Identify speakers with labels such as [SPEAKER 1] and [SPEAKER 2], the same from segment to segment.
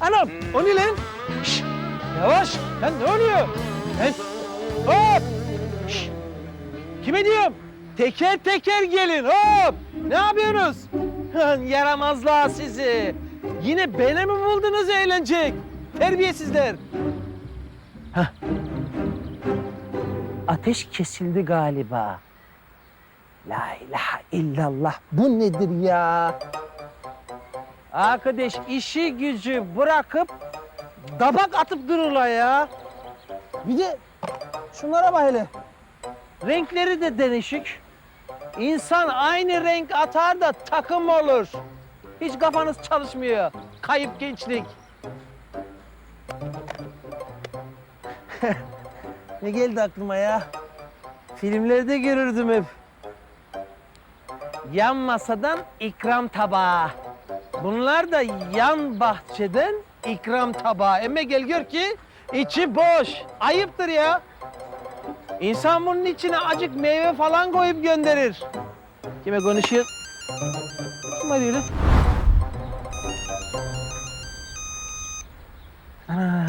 [SPEAKER 1] Anam o ne lan? Şş, yavaş lan ne oluyor? Lan hop. Şş, kime diyorum? Teker teker gelin hop. Ne yapıyorsunuz? Yaramazlar sizi. Yine beni mi buldunuz eğlenecek? Terbiyesizler. Hah. Ateş kesildi galiba. La ilahe illallah. Bu nedir ya? Arkadaş işi gücü bırakıp dabak atıp dururlar ya. Bir de şunlara bak hele. Renkleri de değişik. İnsan aynı renk atar da takım olur. Hiç kafanız çalışmıyor. Kayıp gençlik. ne geldi aklıma ya? Filmlerde görürdüm hep. Yan masadan ikram tabağı. Bunlar da yan bahçeden ikram tabağı. Emme gel gör ki içi boş. Ayıptır ya. İnsan bunun içine acık meyve falan koyup gönderir. Kime konuşuyor? Kim arıyor lan? Ana,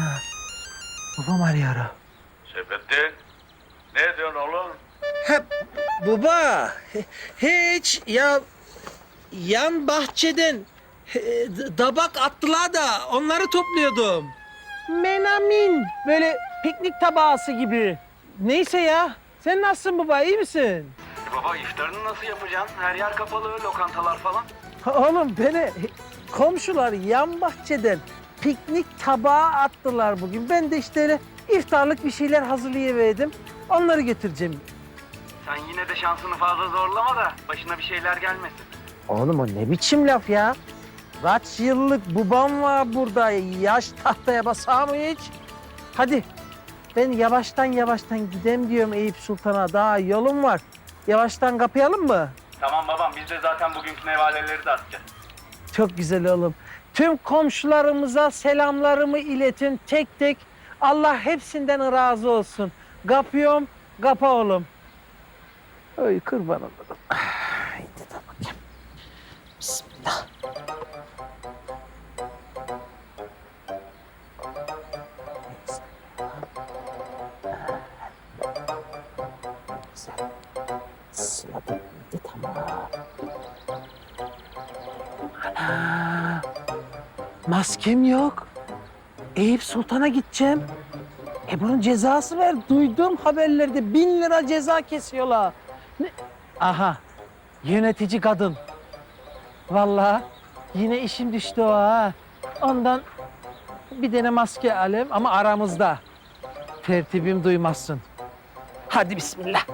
[SPEAKER 1] babam arıyor.
[SPEAKER 2] Seyfettin, ne diyorsun oğlum?
[SPEAKER 1] Hep baba hiç ya yan bahçeden e, dabak attılar da onları topluyordum. Menamin böyle piknik tabağısı gibi. Neyse ya. Sen nasılsın baba iyi misin?
[SPEAKER 3] Baba iftarını nasıl yapacaksın? Her yer kapalı, lokantalar falan.
[SPEAKER 1] Oğlum beni komşular yan bahçeden piknik tabağı attılar bugün. Ben de işte öyle iftarlık bir şeyler hazırlayıverdim. Onları getireceğim.
[SPEAKER 3] Sen yine de şansını fazla zorlama da başına bir şeyler gelmesin.
[SPEAKER 1] Oğlum o ne biçim laf ya? Kaç yıllık babam var burada. Yaş tahtaya basar mı hiç? Hadi ben yavaştan yavaştan gidem diyorum Eyüp Sultan'a. Daha yolum var. Yavaştan kapayalım mı?
[SPEAKER 3] Tamam babam biz de zaten bugünkü nevaleleri de atacağız.
[SPEAKER 1] Çok güzel oğlum. Tüm komşularımıza selamlarımı iletin tek tek. Allah hepsinden razı olsun. Kapıyorum, kapa oğlum. Oy kurban olurum. Sıla bitti tamam. Maskem yok. Eyüp Sultan'a gideceğim. E bunun cezası ver. Duydum haberlerde bin lira ceza kesiyorlar. Ne? Aha yönetici kadın. Vallahi yine işim düştü o ha. Ondan bir tane maske alem ama aramızda. Tertibim duymazsın. Hadi bismillah.